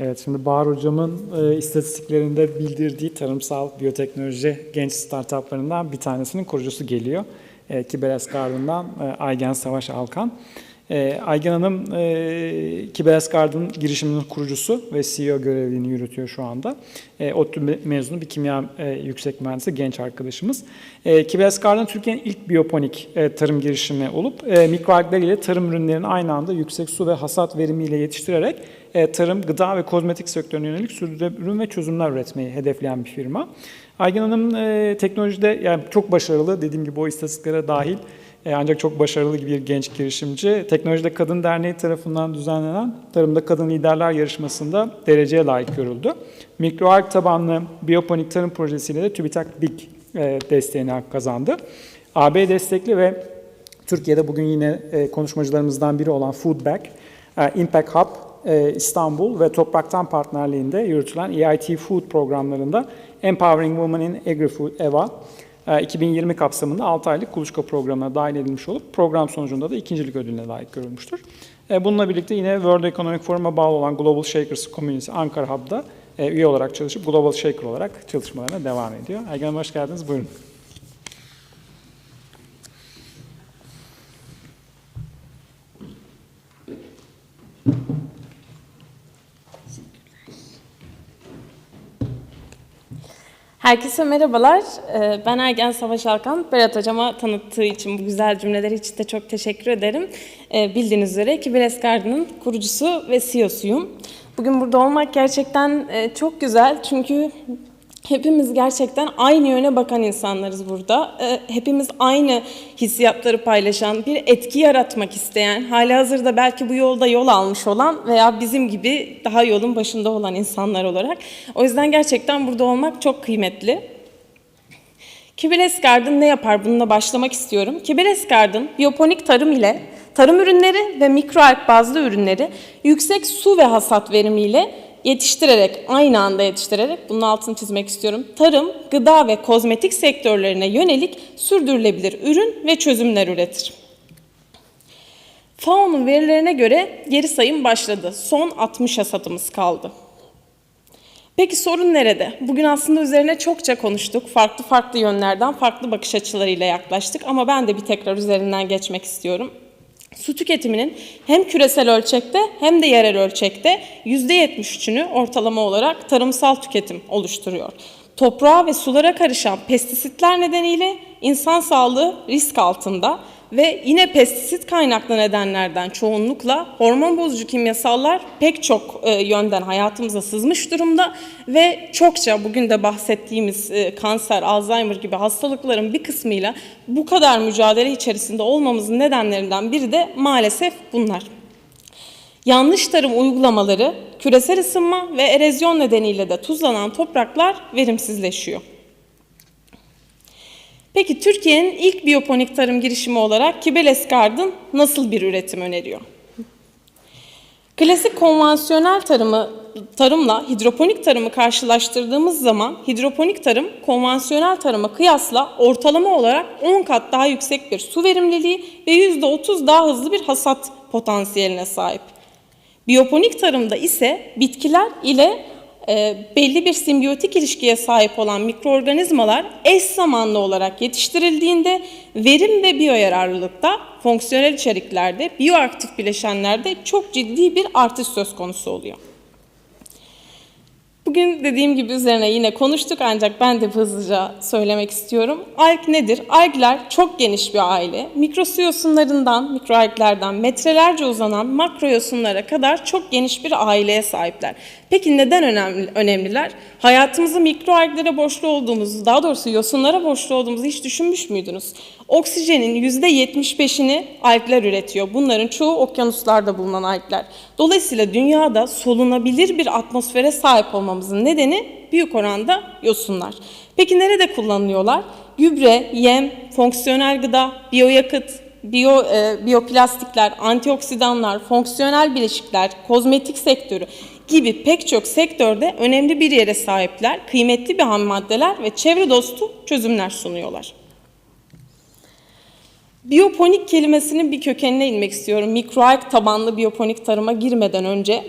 Evet, şimdi Bahar Hocam'ın e, istatistiklerinde bildirdiği tarımsal biyoteknoloji genç startuplarından bir tanesinin kurucusu geliyor. E, Kiberes Garden'dan e, Aygen Savaş Alkan. E, Aygen Hanım e, Kiberes Garden girişiminin kurucusu ve CEO görevini yürütüyor şu anda. E, ODTÜ me- mezunu bir kimya e, yüksek mühendisi genç arkadaşımız. E, Kiberes Garden Türkiye'nin ilk biyoponik e, tarım girişimi olup e, mikroalgler ile tarım ürünlerini aynı anda yüksek su ve hasat verimiyle yetiştirerek e, tarım, gıda ve kozmetik sektörüne yönelik sürdürülebilir ürün ve çözümler üretmeyi hedefleyen bir firma. Aygen Hanım e, teknolojide yani çok başarılı, dediğim gibi o istatistiklere dahil ancak çok başarılı bir genç girişimci. Teknolojide Kadın Derneği tarafından düzenlenen Tarımda Kadın Liderler Yarışması'nda dereceye layık görüldü. Mikroalg tabanlı biyoponik tarım projesiyle de TÜBİTAK BİK e, desteğini kazandı. AB destekli ve Türkiye'de bugün yine e, konuşmacılarımızdan biri olan Foodback, e, Impact Hub, e, İstanbul ve Topraktan partnerliğinde yürütülen EIT Food programlarında Empowering Women in Agri-Food EVA e, 2020 kapsamında 6 aylık kuluçka programına dahil edilmiş olup program sonucunda da ikincilik ödülüne layık görülmüştür. E, Bununla birlikte yine World Economic Forum'a bağlı olan Global Shakers Community Ankara Hub'da e, üye olarak çalışıp Global Shaker olarak çalışmalarına devam ediyor. Hanım hoş geldiniz. Buyurun. Herkese merhabalar. Ee, Ben Ergen Savaş Alkan. Berat Hocam'a tanıttığı için bu güzel cümleler için de çok teşekkür ederim. Ee, Bildiğiniz üzere Kiberes Garden'ın kurucusu ve CEO'suyum. Bugün burada olmak gerçekten e, çok güzel çünkü hepimiz gerçekten aynı yöne bakan insanlarız burada. Ee, Hepimiz aynı hissiyatları paylaşan, bir etki yaratmak isteyen, hali hazırda belki bu yolda yol almış olan veya bizim gibi daha yolun başında olan insanlar olarak. O yüzden gerçekten burada olmak çok kıymetli. Kiberes Garden ne yapar? Bununla başlamak istiyorum. Kiberes Garden, biyoponik tarım ile tarım ürünleri ve mikroalg bazlı ürünleri yüksek su ve hasat verimiyle yetiştirerek, aynı anda yetiştirerek, bunun altını çizmek istiyorum. Tarım, gıda ve kozmetik sektörlerine yönelik sürdürülebilir ürün ve çözümler üretir. FAO'nun verilerine göre geri sayım başladı. Son 60 hasatımız kaldı. Peki sorun nerede? Bugün aslında üzerine çokça konuştuk. Farklı farklı yönlerden, farklı bakış açılarıyla yaklaştık ama ben de bir tekrar üzerinden geçmek istiyorum. Su tüketiminin hem küresel ölçekte hem de yerel ölçekte %73'ünü ortalama olarak tarımsal tüketim oluşturuyor. Toprağa ve sulara karışan pestisitler nedeniyle insan sağlığı risk altında ve yine pestisit kaynaklı nedenlerden çoğunlukla hormon bozucu kimyasallar pek çok e, yönden hayatımıza sızmış durumda ve çokça bugün de bahsettiğimiz e, kanser, Alzheimer gibi hastalıkların bir kısmıyla bu kadar mücadele içerisinde olmamızın nedenlerinden biri de maalesef bunlar. Yanlış tarım uygulamaları, küresel ısınma ve erozyon nedeniyle de tuzlanan topraklar verimsizleşiyor. Peki Türkiye'nin ilk biyoponik tarım girişimi olarak Kibeles Garden nasıl bir üretim öneriyor? Klasik konvansiyonel tarımı tarımla hidroponik tarımı karşılaştırdığımız zaman hidroponik tarım konvansiyonel tarıma kıyasla ortalama olarak 10 kat daha yüksek bir su verimliliği ve %30 daha hızlı bir hasat potansiyeline sahip. Biyoponik tarımda ise bitkiler ile belli bir simbiyotik ilişkiye sahip olan mikroorganizmalar eş zamanlı olarak yetiştirildiğinde verim ve biyoyararlılıkta, fonksiyonel içeriklerde, biyoaktif bileşenlerde çok ciddi bir artış söz konusu oluyor. Bugün dediğim gibi üzerine yine konuştuk ancak ben de hızlıca söylemek istiyorum. Alg nedir? Algler çok geniş bir aile. Mikrosuyosunlarından, mikroalglerden metrelerce uzanan makroyosunlara kadar çok geniş bir aileye sahipler. Peki neden önemli, önemliler? Hayatımızı mikroalglere borçlu olduğumuzu, daha doğrusu yosunlara borçlu olduğumuzu hiç düşünmüş müydünüz? Oksijenin %75'ini algler üretiyor. Bunların çoğu okyanuslarda bulunan algler. Dolayısıyla dünyada solunabilir bir atmosfere sahip olmamızın nedeni büyük oranda yosunlar. Peki nerede kullanılıyorlar? Gübre, yem, fonksiyonel gıda, biyoyakıt, biyo, e, biyoplastikler, antioksidanlar, fonksiyonel bileşikler, kozmetik sektörü gibi pek çok sektörde önemli bir yere sahipler, kıymetli bir ham maddeler ve çevre dostu çözümler sunuyorlar. Biyoponik kelimesinin bir kökenine inmek istiyorum. Mikroalg tabanlı biyoponik tarıma girmeden önce.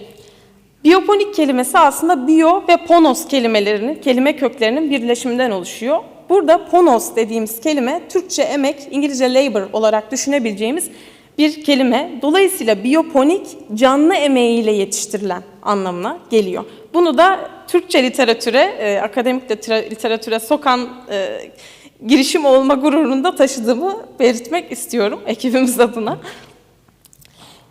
Biyoponik kelimesi aslında biyo ve ponos kelimelerinin, kelime köklerinin birleşiminden oluşuyor. Burada ponos dediğimiz kelime Türkçe emek, İngilizce labor olarak düşünebileceğimiz bir kelime. Dolayısıyla biyoponik canlı emeğiyle yetiştirilen anlamına geliyor. Bunu da Türkçe literatüre, e, akademik litera- literatüre sokan e, girişim olma gururunda taşıdığımı belirtmek istiyorum ekibimiz adına.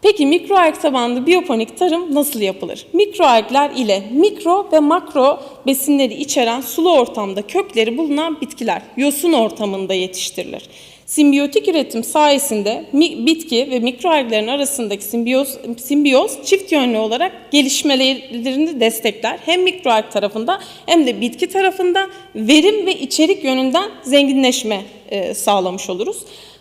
Peki mikroalg tabanlı biyoponik tarım nasıl yapılır? Mikroalgler ile mikro ve makro besinleri içeren sulu ortamda kökleri bulunan bitkiler yosun ortamında yetiştirilir. Simbiyotik üretim sayesinde bitki ve mikroalglerin arasındaki simbiyoz, simbiyoz çift yönlü olarak gelişmelerini destekler. Hem mikroalg tarafında hem de bitki tarafında verim ve içerik yönünden zenginleşme e, sağlamış oluruz.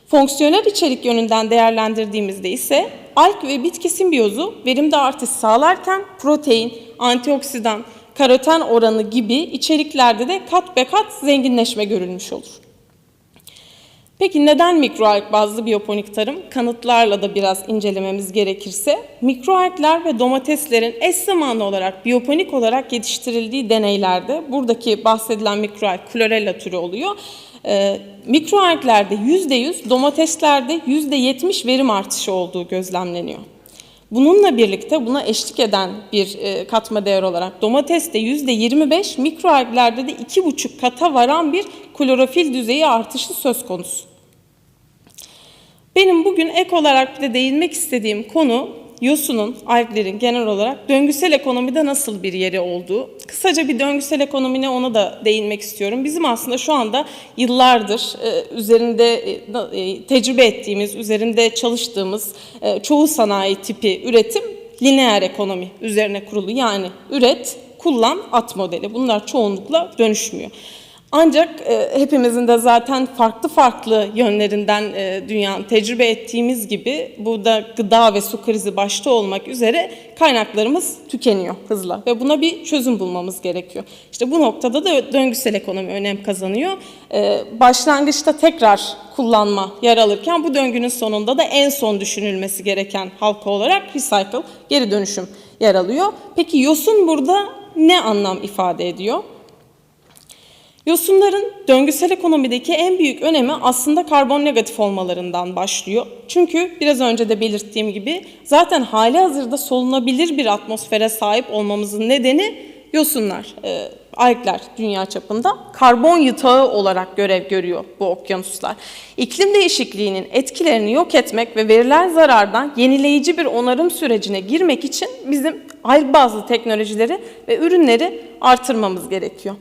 Fonksiyonel içerik yönünden değerlendirdiğimizde ise alg ve bitki simbiyozu verimde artış sağlarken protein, antioksidan, karoten oranı gibi içeriklerde de kat be kat zenginleşme görülmüş olur. Peki neden mikroalg bazlı biyoponik tarım? Kanıtlarla da biraz incelememiz gerekirse, mikroalgler ve domateslerin eş zamanlı olarak biyoponik olarak yetiştirildiği deneylerde, buradaki bahsedilen mikroalg chlorella türü oluyor. Ee, mikroalglerde %100, domateslerde %70 verim artışı olduğu gözlemleniyor. Bununla birlikte buna eşlik eden bir e, katma değer olarak domateste %25, mikroalglerde de 2,5 kata varan bir klorofil düzeyi artışı söz konusu. Benim bugün ek olarak bir de değinmek istediğim konu yosunun, alglerin genel olarak döngüsel ekonomide nasıl bir yeri olduğu. Kısaca bir döngüsel ekonomine ona da değinmek istiyorum. Bizim aslında şu anda yıllardır e, üzerinde e, e, tecrübe ettiğimiz, üzerinde çalıştığımız çoğu sanayi tipi üretim lineer ekonomi üzerine kurulu. Yani üret, kullan, at modeli. Bunlar çoğunlukla dönüşmüyor. Ancak e, hepimizin de zaten farklı farklı yönlerinden e, dünyanın tecrübe ettiğimiz gibi burada gıda ve su krizi başta olmak üzere kaynaklarımız tükeniyor hızla ve buna bir çözüm bulmamız gerekiyor. İşte bu noktada da döngüsel ekonomi önem kazanıyor. E, başlangıçta tekrar kullanma yer alırken bu döngünün sonunda da en son düşünülmesi gereken halka olarak recycle, geri dönüşüm yer alıyor. Peki yosun burada ne anlam ifade ediyor? Yosunların döngüsel ekonomideki en büyük önemi aslında karbon negatif olmalarından başlıyor. Çünkü biraz önce de belirttiğim gibi zaten hali hazırda solunabilir bir atmosfere sahip olmamızın nedeni yosunlar, e, algler dünya çapında karbon yatağı olarak görev görüyor bu okyanuslar. İklim değişikliğinin etkilerini yok etmek ve verilen zarardan yenileyici bir onarım sürecine girmek için bizim alg bazlı teknolojileri ve ürünleri artırmamız gerekiyor.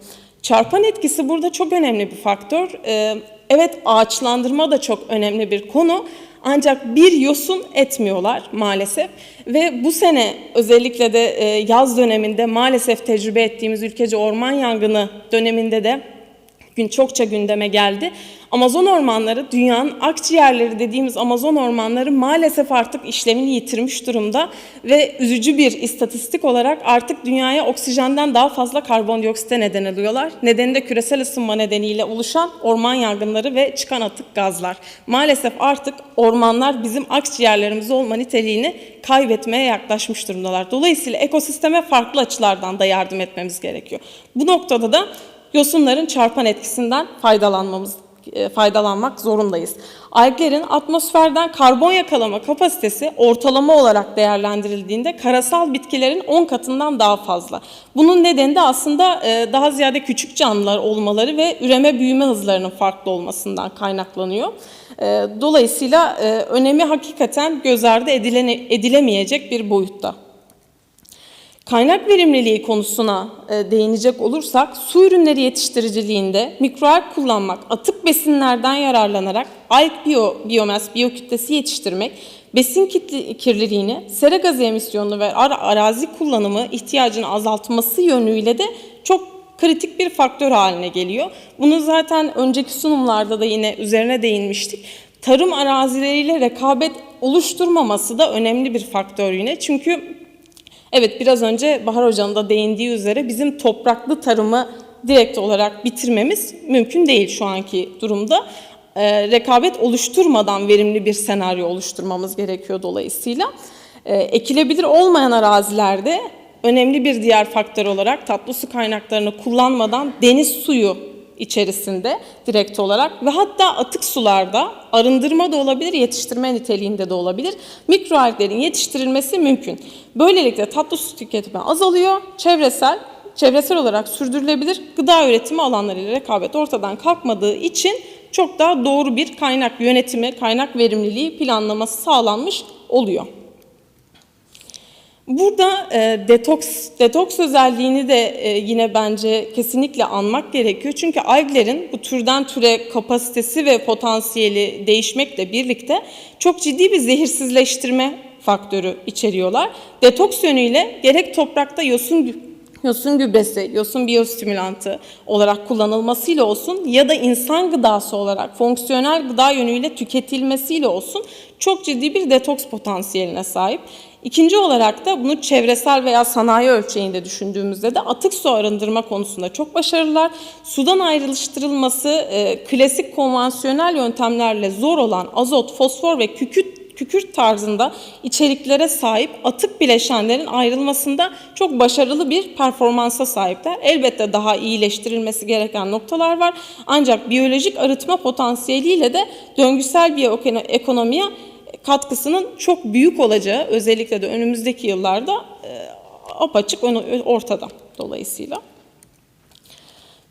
Çarpan etkisi burada çok önemli bir faktör. Ee, evet ağaçlandırma da çok önemli bir konu. Ancak bir yosun etmiyorlar maalesef. Ve bu sene özellikle de e, yaz döneminde maalesef tecrübe ettiğimiz ülkece orman yangını döneminde de gün çokça gündeme geldi. Amazon ormanları, dünyanın akciğerleri dediğimiz Amazon ormanları maalesef artık işlevini yitirmiş durumda ve üzücü bir istatistik olarak artık dünyaya oksijenden daha fazla karbondioksite neden alıyorlar. Nedeni de küresel ısınma nedeniyle oluşan orman yangınları ve çıkan atık gazlar. Maalesef artık ormanlar bizim akciğerlerimiz olma niteliğini kaybetmeye yaklaşmış durumdalar. Dolayısıyla ekosisteme farklı açılardan da yardım etmemiz gerekiyor. Bu noktada da yosunların çarpan etkisinden faydalanmamız e, faydalanmak zorundayız. Alglerin atmosferden karbon yakalama kapasitesi ortalama olarak değerlendirildiğinde karasal bitkilerin 10 katından daha fazla. Bunun nedeni de aslında e, daha ziyade küçük canlılar olmaları ve üreme büyüme hızlarının farklı olmasından kaynaklanıyor. E, Dolayısıyla önemi hakikaten göz ardı edilemeyecek bir boyutta. Kaynak verimliliği konusuna e, değinecek olursak, su ürünleri yetiştiriciliğinde mikroalg kullanmak, atık besinlerden yararlanarak alg biyo, biyomaz, biyokütlesi yetiştirmek, besin kirliliğini, sera gazı emisyonunu ve ara- arazi kullanımı ihtiyacını azaltması yönüyle de çok kritik bir faktör haline geliyor. Bunu zaten önceki sunumlarda da yine üzerine değinmiştik. Tarım arazileriyle rekabet oluşturmaması da önemli bir faktör yine. Çünkü Evet biraz önce Bahar Hoca'nın da değindiği üzere bizim topraklı tarımı direkt olarak bitirmemiz mümkün değil şu anki durumda. Ee, rekabet oluşturmadan verimli bir senaryo oluşturmamız gerekiyor dolayısıyla. Ee, ekilebilir olmayan arazilerde önemli bir diğer faktör olarak tatlı su kaynaklarını kullanmadan deniz suyu içerisinde direkt olarak ve hatta atık sularda arındırma da olabilir, yetiştirme niteliğinde de olabilir. Mikroalglerin yetiştirilmesi mümkün. Böylelikle tatlı su tüketimi azalıyor, çevresel çevresel olarak sürdürülebilir gıda üretimi alanlarıyla rekabet ortadan kalkmadığı için çok daha doğru bir kaynak yönetimi, kaynak verimliliği planlaması sağlanmış oluyor. Burada e, detoks detoks özelliğini de e, yine bence kesinlikle anmak gerekiyor. Çünkü alglerin bu türden türe kapasitesi ve potansiyeli değişmekle birlikte çok ciddi bir zehirsizleştirme faktörü içeriyorlar. Detoks yönüyle gerek toprakta yosun yosun gübresi, yosun biyostimülantı olarak kullanılmasıyla olsun ya da insan gıdası olarak fonksiyonel gıda yönüyle tüketilmesiyle olsun çok ciddi bir detoks potansiyeline sahip. İkinci olarak da bunu çevresel veya sanayi ölçeğinde düşündüğümüzde de atık su arındırma konusunda çok başarılılar. Sudan ayrıştırılması e, klasik konvansiyonel yöntemlerle zor olan azot, fosfor ve kükürt kükürt tarzında içeriklere sahip atık bileşenlerin ayrılmasında çok başarılı bir performansa sahipler. Elbette daha iyileştirilmesi gereken noktalar var. Ancak biyolojik arıtma potansiyeliyle de döngüsel biyoekonomiye katkısının çok büyük olacağı özellikle de önümüzdeki yıllarda e, apaçık ortada dolayısıyla.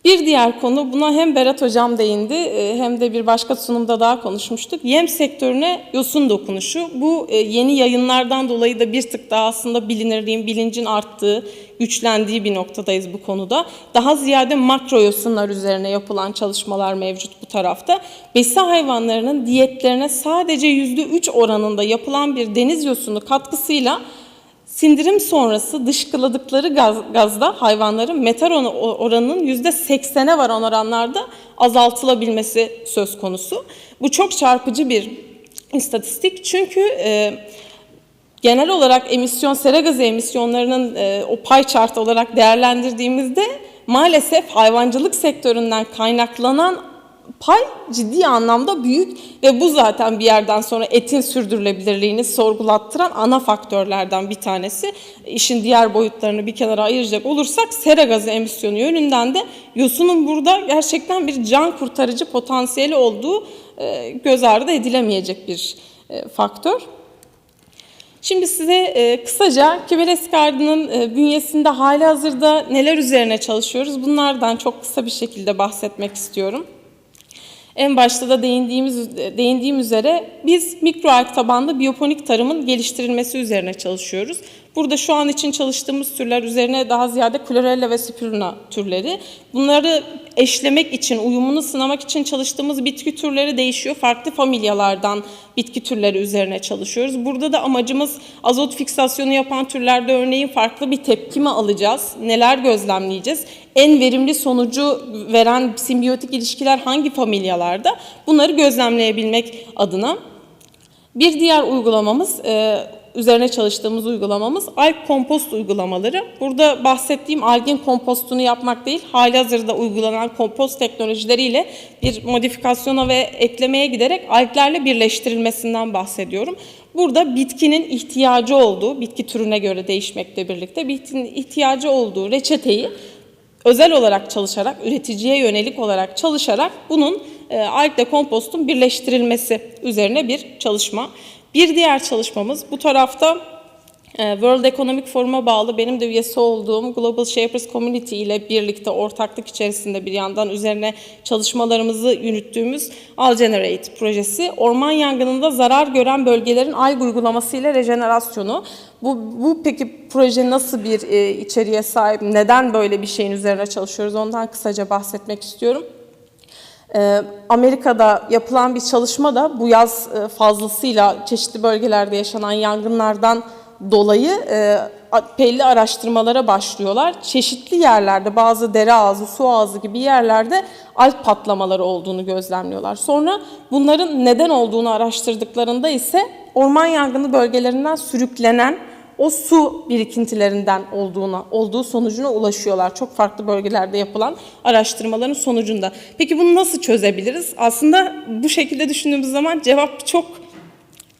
Bir diğer konu, buna hem Berat Hocam değindi e, hem de bir başka sunumda daha konuşmuştuk. Yem sektörüne yosun dokunuşu. Bu e, yeni yayınlardan dolayı da bir tık daha aslında bilinirliğin, bilincin arttığı, güçlendiği bir noktadayız bu konuda. Daha ziyade makro yosunlar üzerine yapılan çalışmalar mevcut bu tarafta. Besi hayvanlarının diyetlerine sadece %3 oranında yapılan bir deniz yosunu katkısıyla Sindirim sonrası dışkıladıkları gaz, gazda hayvanların metan oranının %80'e varan oranlarda azaltılabilmesi söz konusu. Bu çok çarpıcı bir istatistik çünkü e, genel olarak emisyon, sera gazı emisyonlarının e, o pay chart olarak değerlendirdiğimizde maalesef hayvancılık sektöründen kaynaklanan pay ciddi anlamda büyük ve bu zaten bir yerden sonra etin sürdürülebilirliğini sorgulattıran ana faktörlerden bir tanesi. İşin diğer boyutlarını bir kenara ayıracak olursak sera gazı emisyonu yönünden de yosunun burada gerçekten bir can kurtarıcı potansiyeli olduğu e, göz ardı edilemeyecek bir e, faktör. Şimdi size e, kısaca Kibeles Gardı'nın e, bünyesinde hali hazırda neler üzerine çalışıyoruz bunlardan çok kısa bir şekilde bahsetmek istiyorum. En başta da değindiğimiz değindiğim üzere biz mikroalg tabanlı biyoponik tarımın geliştirilmesi üzerine çalışıyoruz. Burada şu an için çalıştığımız türler üzerine daha ziyade Chlorella ve Spirulina türleri. Bunları eşlemek için, uyumunu sınamak için çalıştığımız bitki türleri değişiyor. Farklı familyalardan bitki türleri üzerine çalışıyoruz. Burada da amacımız azot fiksasyonu yapan türlerde örneğin farklı bir tepki mi alacağız? Neler gözlemleyeceğiz? En verimli sonucu veren simbiyotik ilişkiler hangi familyalarda? Bunları gözlemleyebilmek adına. Bir diğer uygulamamız üzerine çalıştığımız uygulamamız alg kompost uygulamaları. Burada bahsettiğim algin kompostunu yapmak değil, hali hazırda uygulanan kompost teknolojileriyle bir modifikasyona ve eklemeye giderek alglerle birleştirilmesinden bahsediyorum. Burada bitkinin ihtiyacı olduğu, bitki türüne göre değişmekle birlikte bitkinin ihtiyacı olduğu reçeteyi özel olarak çalışarak, üreticiye yönelik olarak çalışarak bunun e, algle kompostun birleştirilmesi üzerine bir çalışma. Bir diğer çalışmamız bu tarafta e, World Economic Forum'a bağlı benim de üyesi olduğum Global Shapers Community ile birlikte ortaklık içerisinde bir yandan üzerine çalışmalarımızı yürüttüğümüz Algenerate projesi. Orman yangınında zarar gören bölgelerin alg uygulaması ile rejenerasyonu. Bu, bu peki proje nasıl bir e, içeriğe sahip, neden böyle bir şeyin üzerine çalışıyoruz ondan kısaca bahsetmek istiyorum. Ee, Amerika'da yapılan bir çalışma da bu yaz e, fazlasıyla çeşitli bölgelerde yaşanan yangınlardan dolayı e, belli araştırmalara başlıyorlar. Çeşitli yerlerde bazı dere ağzı, su ağzı gibi yerlerde alp patlamaları olduğunu gözlemliyorlar. Sonra bunların neden olduğunu araştırdıklarında ise orman yangını bölgelerinden sürüklenen o su birikintilerinden olduğuna, olduğu sonucuna ulaşıyorlar. Çok farklı bölgelerde yapılan araştırmaların sonucunda. Peki bunu nasıl çözebiliriz? Aslında bu şekilde düşündüğümüz zaman cevap çok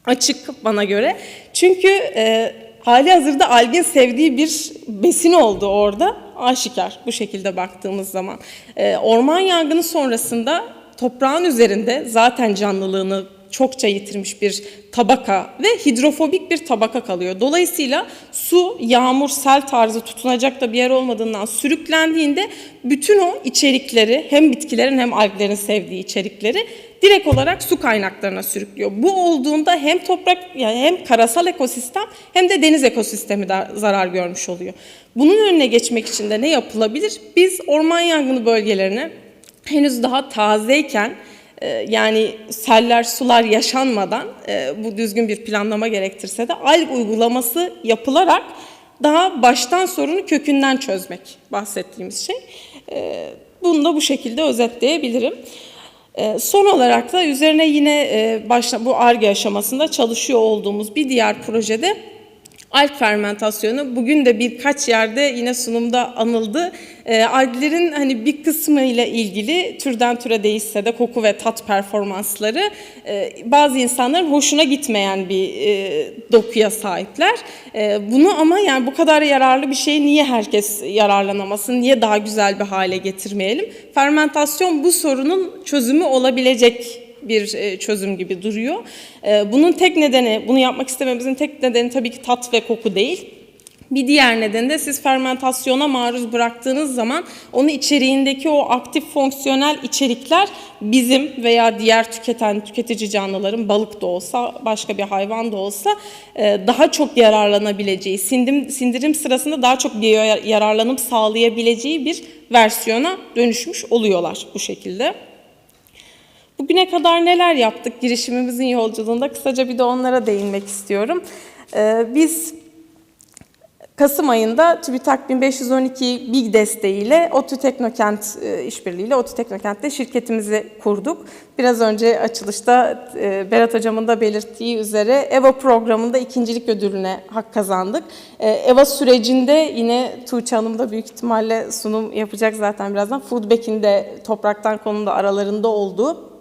açık bana göre. Çünkü e, hali hazırda algin sevdiği bir besin oldu orada aşikar bu şekilde baktığımız zaman. Ee, orman yangını sonrasında toprağın üzerinde zaten canlılığını çokça yitirmiş bir tabaka ve hidrofobik bir tabaka kalıyor. Dolayısıyla su, yağmur, sel tarzı tutunacak da bir yer olmadığından sürüklendiğinde bütün o içerikleri hem bitkilerin hem alglerin sevdiği içerikleri direkt olarak su kaynaklarına sürüklüyor. Bu olduğunda hem toprak yani hem karasal ekosistem hem de deniz ekosistemi de zarar görmüş oluyor. Bunun önüne geçmek için de ne yapılabilir? Biz orman yangını bölgelerine henüz daha tazeyken yani seller, sular yaşanmadan e, bu düzgün bir planlama gerektirse de alg uygulaması yapılarak daha baştan sorunu kökünden çözmek bahsettiğimiz şey. E, Bunu da bu şekilde özetleyebilirim. E, Son olarak da üzerine yine e, başla, bu ARGE aşamasında çalışıyor olduğumuz bir diğer projede alg fermentasyonu bugün de birkaç yerde yine sunumda anıldı. E, alglerin hani bir kısmı ile ilgili türden türe değişse de koku ve tat performansları e, bazı insanların hoşuna gitmeyen bir e, dokuya sahipler. E, bunu ama yani bu kadar yararlı bir şeyi niye herkes yararlanamasın, niye daha güzel bir hale getirmeyelim? Fermentasyon bu sorunun çözümü olabilecek bir e, çözüm gibi duruyor. E, Bunun tek nedeni, bunu yapmak istememizin tek nedeni tabii ki tat ve koku değil. Bir diğer nedeni de siz fermentasyona maruz bıraktığınız zaman onu içeriğindeki o aktif fonksiyonel içerikler bizim veya diğer tüketen tüketici canlıların balık da olsa başka bir hayvan da olsa e, daha çok yararlanabileceği, sindim, sindirim sırasında daha çok biyo yararlanım sağlayabileceği bir versiyona dönüşmüş oluyorlar bu şekilde. Bugüne kadar neler yaptık girişimimizin yolculuğunda kısaca bir de onlara değinmek istiyorum. Ee, biz Kasım ayında TÜBİTAK 1512 BİG desteğiyle OTÜ Teknokent e, işbirliğiyle OTÜ Teknokent'te şirketimizi kurduk. Biraz önce açılışta e, Berat Hocam'ın da belirttiği üzere EVA programında ikincilik ödülüne hak kazandık. E, EVA sürecinde yine Tuğçe Hanım da büyük ihtimalle sunum yapacak zaten birazdan. Foodback'in de topraktan konumda aralarında olduğu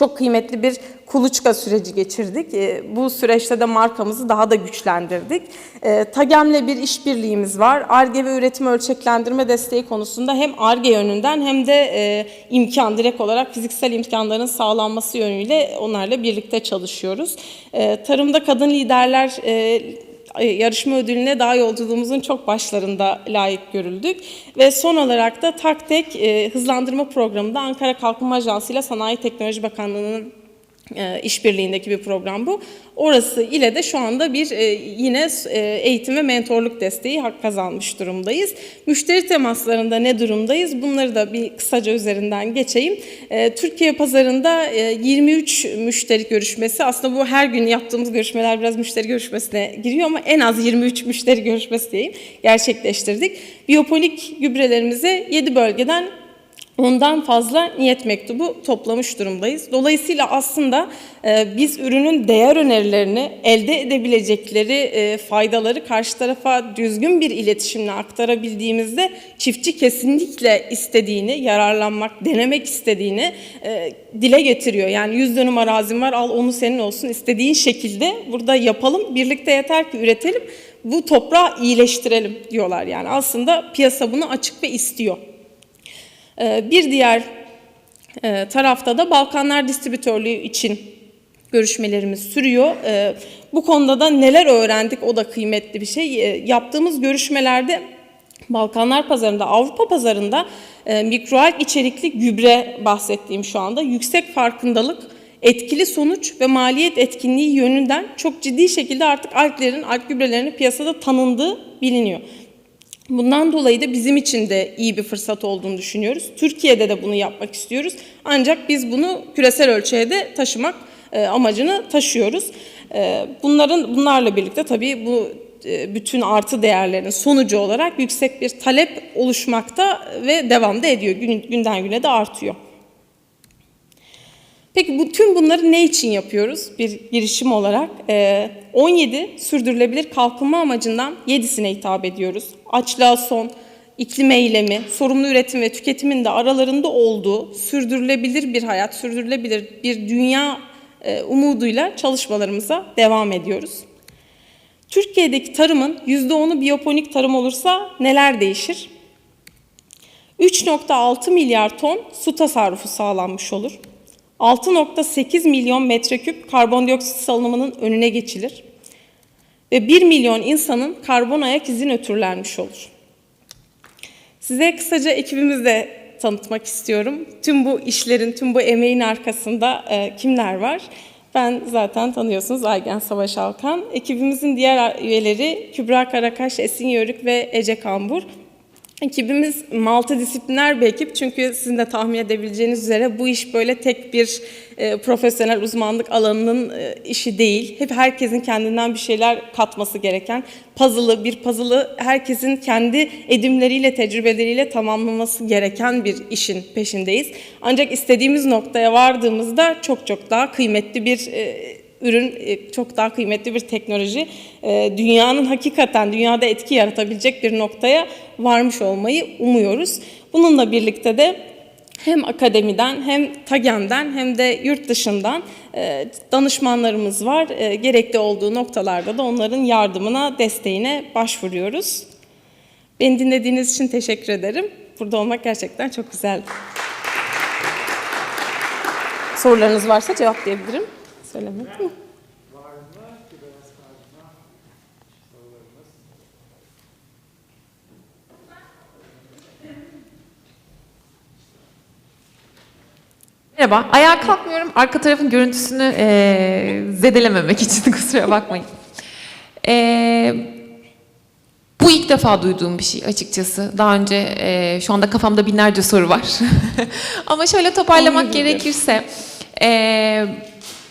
çok kıymetli bir kuluçka süreci geçirdik. E, Bu süreçte de markamızı daha da güçlendirdik. E, TAGEM'le bir işbirliğimiz var. ARGE ve üretim ölçeklendirme desteği konusunda hem ARGE yönünden hem de e, imkan, direkt olarak fiziksel imkanların sağlanması yönüyle onlarla birlikte çalışıyoruz. E, Tarımda kadın liderler e, yarışma ödülüne daha yolculuğumuzun çok başlarında layık görüldük. Ve son olarak da TAKTEK e, hızlandırma programında Ankara Kalkınma Ajansı ile Sanayi Teknoloji Bakanlığı'nın işbirliğindeki bir program bu. Orası ile de şu anda bir e, yine e, eğitim ve mentorluk desteği hak kazanmış durumdayız. Müşteri temaslarında ne durumdayız? Bunları da bir kısaca üzerinden geçeyim. E, Türkiye pazarında e, 23 müşteri görüşmesi aslında bu her gün yaptığımız görüşmeler biraz müşteri görüşmesine giriyor ama en az 23 müşteri görüşmesi diyeyim gerçekleştirdik. Biyopolik gübrelerimizi 7 bölgeden ondan fazla niyet mektubu toplamış durumdayız. Dolayısıyla aslında e, biz ürünün değer önerilerini elde edebilecekleri e, faydaları karşı tarafa düzgün bir iletişimle aktarabildiğimizde çiftçi kesinlikle istediğini, yararlanmak, denemek istediğini e, dile getiriyor. Yani 100 dönüm arazim var al onu senin olsun istediğin şekilde burada yapalım. Birlikte yeter ki üretelim. Bu toprağı iyileştirelim diyorlar yani. Aslında piyasa bunu açık ve istiyor. Ee, Bir diğer e, tarafta da Balkanlar distribütörlüğü için görüşmelerimiz sürüyor. Ee, Bu konuda da neler öğrendik o da kıymetli bir şey. Ee, Yaptığımız görüşmelerde Balkanlar pazarında, Avrupa pazarında e, mikroalg içerikli gübre bahsettiğim şu anda yüksek farkındalık, etkili sonuç ve maliyet etkinliği yönünden çok ciddi şekilde artık alglerin, alg gübrelerinin piyasada tanındığı biliniyor. Bundan dolayı da bizim için de iyi bir fırsat olduğunu düşünüyoruz. Türkiye'de de bunu yapmak istiyoruz. Ancak biz bunu küresel ölçeğe de taşımak e, amacını taşıyoruz. E, Bunların bunlarla birlikte tabii bu e, bütün artı değerlerin sonucu olarak yüksek bir talep oluşmakta ve devam da ediyor. Gün- Günden güne de artıyor. Peki bu tüm bunları ne için yapıyoruz bir girişim olarak? Ee, 17 sürdürülebilir kalkınma amacından 7'sine hitap ediyoruz. Açlığa son, iklim eylemi, sorumlu üretim ve tüketimin de aralarında olduğu sürdürülebilir bir hayat, sürdürülebilir bir dünya e, umuduyla çalışmalarımıza devam ediyoruz. Türkiye Türkiye'deki tarımın %10'u biyoponik tarım olursa neler değişir? 3.6 milyar ton su tasarrufu sağlanmış olur. 6.8 milyon metreküp karbondioksit salınımının önüne geçilir. Ve 1 milyon insanın karbon ayak izi nötrlenmiş olur. Size kısaca ekibimizi de tanıtmak istiyorum. Tüm bu işlerin, tüm bu emeğin arkasında e, kimler var? Ben zaten tanıyorsunuz Aygen Savaş Alkan. Ekibimizin diğer üyeleri Kübra Karakaş, Esin Yörük ve Ece Kambur. Ekibimiz multidisipliner bir ekip çünkü sizin de tahmin edebileceğiniz üzere bu iş böyle tek bir e, profesyonel uzmanlık alanının e, işi değil. Hep herkesin kendinden bir şeyler katması gereken puzzle'ı, bir puzzle'ı herkesin kendi edimleriyle, tecrübeleriyle tamamlaması gereken bir işin peşindeyiz. Ancak istediğimiz noktaya vardığımızda çok çok daha kıymetli bir e, ürün e, çok daha kıymetli bir teknoloji. E, Dünyanın hakikaten dünyada etki yaratabilecek bir noktaya varmış olmayı umuyoruz. Bununla birlikte de hem akademiden hem TAGEM'den hem de yurt dışından e, danışmanlarımız var. Gerekli olduğu noktalarda da onların yardımına, desteğine başvuruyoruz. Beni dinlediğiniz için teşekkür ederim. Burada olmak gerçekten çok güzeldi. Sorularınız varsa cevaplayabilirim. Söylemedim mi? Merhaba, ayağa kalkmıyorum. Arka tarafın görüntüsünü eee, zedelememek için kusura bakmayın. Eee, bu ilk defa duyduğum bir şey açıkçası. Daha önce eee, şu anda kafamda binlerce soru var. Ama şöyle toparlamak gerekirse, eee,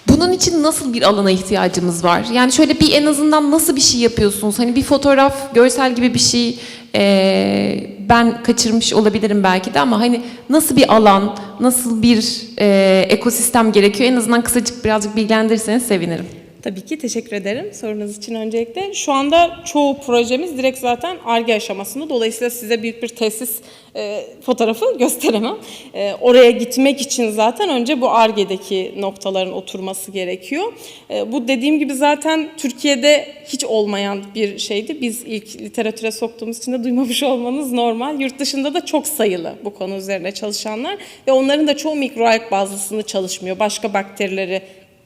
bunun için nasıl bir alana ihtiyacımız var? Yani şöyle bir en azından nasıl bir şey yapıyorsunuz? Hani bir fotoğraf, görsel gibi bir şey eee, ben kaçırmış olabilirim belki de ama hani nasıl bir alan, nasıl bir eee, ekosistem gerekiyor? En azından kısacık birazcık bilgilendirirseniz sevinirim. Tabii ki teşekkür ederim sorunuz için öncelikle. Şu anda çoğu projemiz direkt zaten ARGE aşamasında. Dolayısıyla size büyük bir tesis e, fotoğrafı gösteremem. E, oraya gitmek için zaten önce bu ARGE'deki noktaların oturması gerekiyor. E, bu dediğim gibi zaten Türkiye'de hiç olmayan bir şeydi. Biz ilk literatüre soktuğumuz için de duymamış olmanız normal. Yurt dışında da çok sayılı bu konu üzerine çalışanlar ve onların da çoğu mikroalg bazlısını çalışmıyor. Başka bakterileri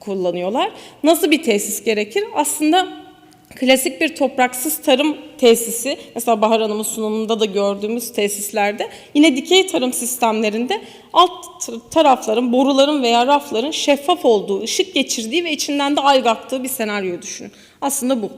kullanıyorlar. Nasıl bir tesis gerekir? Aslında klasik bir topraksız tarım tesisi, mesela Bahar Hanım'ın sunumunda da gördüğümüz tesislerde yine dikey tarım sistemlerinde alt tarafların, boruların veya rafların şeffaf olduğu, ışık geçirdiği ve içinden de alg aktığı bir senaryo düşünün. Aslında bu.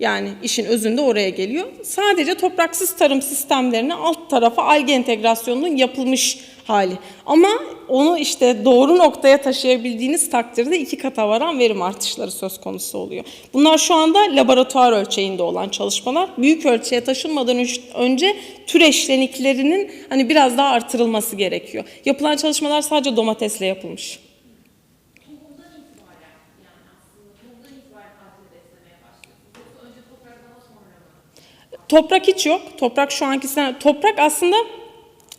Yani işin özünde oraya geliyor. Sadece topraksız tarım sistemlerine alt tarafa alge entegrasyonunun yapılmış hali. Ama onu işte doğru noktaya taşıyabildiğiniz takdirde iki kata varan verim artışları söz konusu oluyor. Bunlar şu anda laboratuvar ölçeğinde olan çalışmalar. Büyük ölçeğe taşınmadan önce tür eşleniklerinin hani biraz daha artırılması gerekiyor. Yapılan çalışmalar sadece domatesle yapılmış. Toprak hiç yok. Toprak şu anki sen toprak aslında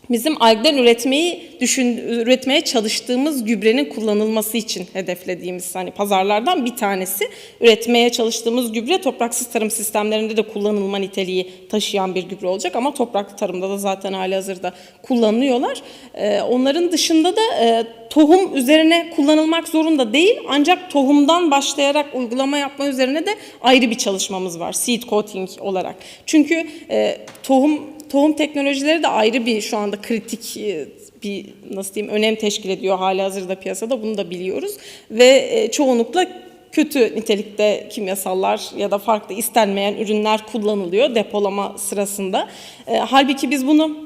bizim algden üretmeyi düşün üretmeye çalıştığımız gübrenin kullanılması için hedeflediğimiz hani pazarlardan bir tanesi. Üretmeye çalıştığımız gübre topraksız tarım sistemlerinde de kullanılma niteliği taşıyan bir gübre olacak ama topraklı tarımda da zaten hali hazırda kullanılıyorlar. Ee, onların dışında da e, tohum üzerine kullanılmak zorunda değil ancak tohumdan başlayarak uygulama yapma üzerine de ayrı bir çalışmamız var seed coating olarak. Çünkü e, tohum tohum teknolojileri de ayrı bir şu anda kritik e, bir nasıl diyeyim önem teşkil ediyor hali hazırda piyasada bunu da biliyoruz ve çoğunlukla kötü nitelikte kimyasallar ya da farklı istenmeyen ürünler kullanılıyor depolama sırasında. Halbuki biz bunu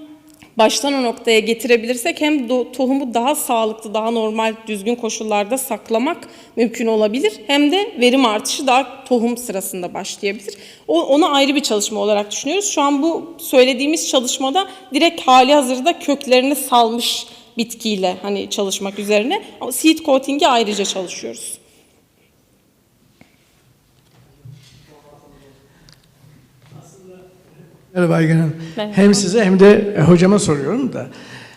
baştan o noktaya getirebilirsek hem tohumu daha sağlıklı, daha normal, düzgün koşullarda saklamak mümkün olabilir. Hem de verim artışı daha tohum sırasında başlayabilir. O, onu ayrı bir çalışma olarak düşünüyoruz. Şu an bu söylediğimiz çalışmada direkt hali hazırda köklerini salmış bitkiyle hani çalışmak üzerine. Seed coating'i ayrıca çalışıyoruz. Merhaba Aygen Hanım. Merhaba. Hem size hem de e, hocama soruyorum da.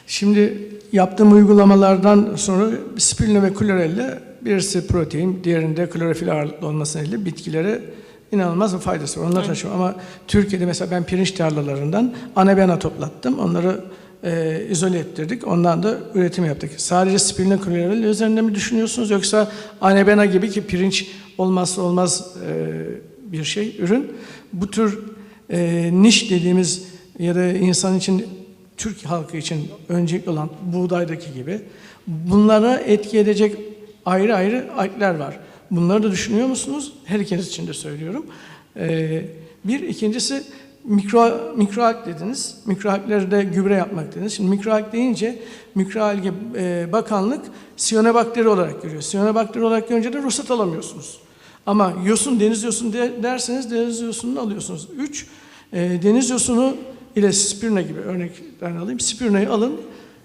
Şimdi yaptığım uygulamalardan sonra spirulina ve klorella birisi protein, diğerinde klorofil ağırlıklı olması nedeniyle bitkilere inanılmaz bir faydası var. Onları taşıyorum. Ama Türkiye'de mesela ben pirinç tarlalarından anabena toplattım. Onları e, izole ettirdik. Ondan da üretim yaptık. Sadece spirulina klorel üzerinde mi düşünüyorsunuz yoksa anabena gibi ki pirinç olmazsa olmaz e, bir şey, ürün. Bu tür e, niş dediğimiz ya da insan için Türk halkı için öncelikli olan buğdaydaki gibi bunlara etki edecek ayrı ayrı algler var. Bunları da düşünüyor musunuz? Herkes için de söylüyorum. Ee, bir, ikincisi mikro, mikroalg dediniz. Mikroalgleri gübre yapmak dediniz. Şimdi mikroalg deyince mikroalge e, bakanlık siyanobakteri olarak görüyor. Siyanobakteri olarak görünce de ruhsat alamıyorsunuz. Ama yosun, deniz yosunu de, derseniz deniz yosununu alıyorsunuz. Üç, e, deniz yosunu ile spirina gibi örnekten alayım. Spirinayı alın,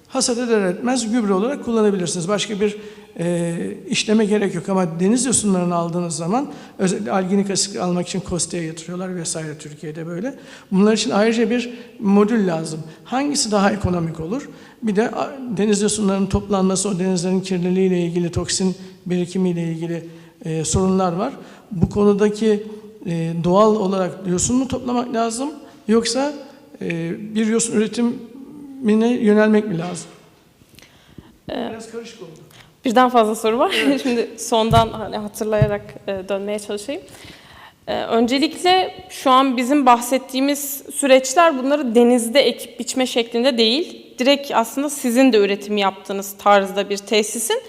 hasat eder etmez gübre olarak kullanabilirsiniz. Başka bir e, işleme gerek yok ama deniz yosunlarını aldığınız zaman özellikle alginik asit almak için kosteye yatırıyorlar vesaire Türkiye'de böyle. Bunlar için ayrıca bir modül lazım. Hangisi daha ekonomik olur? Bir de deniz yosunlarının toplanması, o denizlerin kirliliğiyle ilgili, toksin birikimiyle ilgili e, sorunlar var. Bu konudaki e, doğal olarak yosun mu toplamak lazım yoksa e, bir yosun üretimine yönelmek mi lazım? Biraz karışık oldu. Birden fazla soru var. Şimdi sondan hani hatırlayarak e, dönmeye çalışayım. E, öncelikle şu an bizim bahsettiğimiz süreçler bunları denizde ekip biçme şeklinde değil. Direkt aslında sizin de üretim yaptığınız tarzda bir tesisin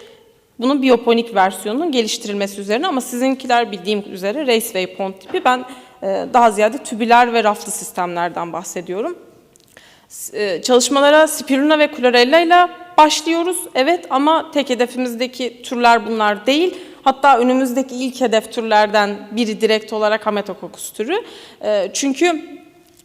bunun biyoponik versiyonunun geliştirilmesi üzerine ama sizinkiler bildiğim üzere raceway pond tipi. Ben e, daha ziyade tübüler ve raflı sistemlerden bahsediyorum. E, Çalışmalara spirulina ve chlorella ile başlıyoruz. Evet ama tek hedefimizdeki türler bunlar değil. Hatta önümüzdeki ilk hedef türlerden biri direkt olarak Hametococcus türü. E, Çünkü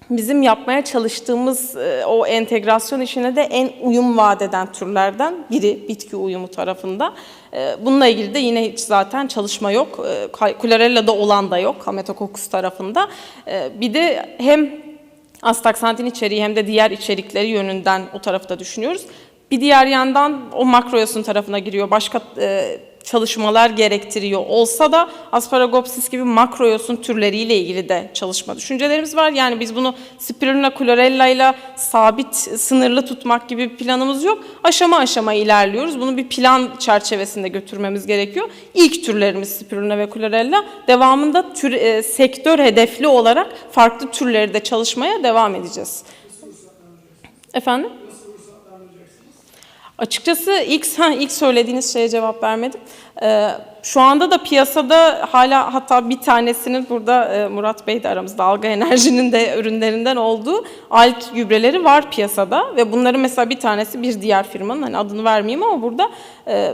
bizim yapmaya çalıştığımız o entegrasyon işine de en uyum vaat eden türlerden biri bitki uyumu tarafında. E, Bununla ilgili de yine hiç zaten çalışma yok. E, Chlorella'da olan da yok Hametococcus tarafında. E, Bir de hem astaksantin içeriği hem de diğer içerikleri yönünden o tarafı da düşünüyoruz. Bir diğer yandan o makroyosun tarafına giriyor. Başka e, çalışmalar gerektiriyor olsa da Asparagopsis gibi makroyosun türleriyle ilgili de çalışma düşüncelerimiz var. Yani biz bunu spirulina chlorella ile sabit, sınırlı tutmak gibi bir planımız yok. Aşama aşama ilerliyoruz. Bunu bir plan çerçevesinde götürmemiz gerekiyor. İlk türlerimiz spirulina ve chlorella. Devamında tür, e, sektör hedefli olarak farklı türleri de çalışmaya devam edeceğiz. Efendim? Açıkçası ilk ilk söylediğiniz şeye cevap vermedim. Ee, şu anda da piyasada hala hatta bir tanesinin burada e, Murat Bey de aramızda Alga Enerji'nin de ürünlerinden olduğu alk gübreleri var piyasada ve bunların mesela bir tanesi bir diğer firmanın hani adını vermeyeyim ama burada e,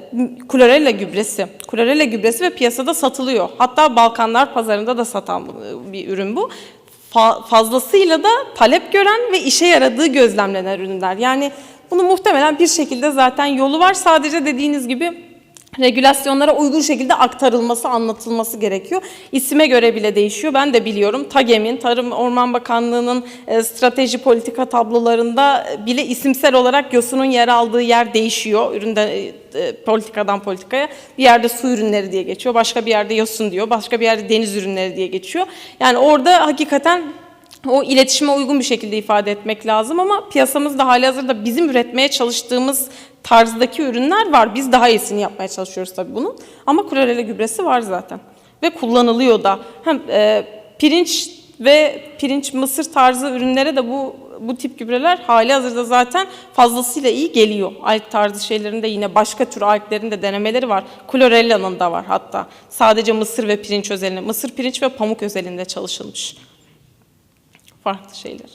klorella gübresi. Klorella gübresi ve piyasada satılıyor. Hatta Balkanlar pazarında da satan bu- bir ürün bu fa- fazlasıyla da talep gören ve işe yaradığı gözlemlenen ürünler. Yani bunu muhtemelen bir şekilde zaten yolu var. Sadece dediğiniz gibi regülasyonlara uygun şekilde aktarılması, anlatılması gerekiyor. İsime göre bile değişiyor. Ben de biliyorum. TAGEM'in, Tarım Orman Bakanlığı'nın e, strateji politika tablolarında bile isimsel olarak yosunun yer aldığı yer değişiyor. Üründe e, e, politikadan politikaya. Bir yerde su ürünleri diye geçiyor. Başka bir yerde yosun diyor. Başka bir yerde deniz ürünleri diye geçiyor. Yani orada hakikaten o iletişime uygun bir şekilde ifade etmek lazım ama piyasamızda hali hazırda bizim üretmeye çalıştığımız tarzdaki ürünler var. Biz daha iyisini yapmaya çalışıyoruz tabii bunun. Ama klorella gübresi var zaten. Ve kullanılıyor da. Hem e, pirinç ve pirinç mısır tarzı ürünlere de bu bu tip gübreler hali hazırda zaten fazlasıyla iyi geliyor. Alg tarzı şeylerin de yine başka tür alglerin de denemeleri var. Chlorella'nın da var hatta. Sadece mısır ve pirinç özelinde. Mısır, pirinç ve pamuk özelinde çalışılmış farklı şeyler.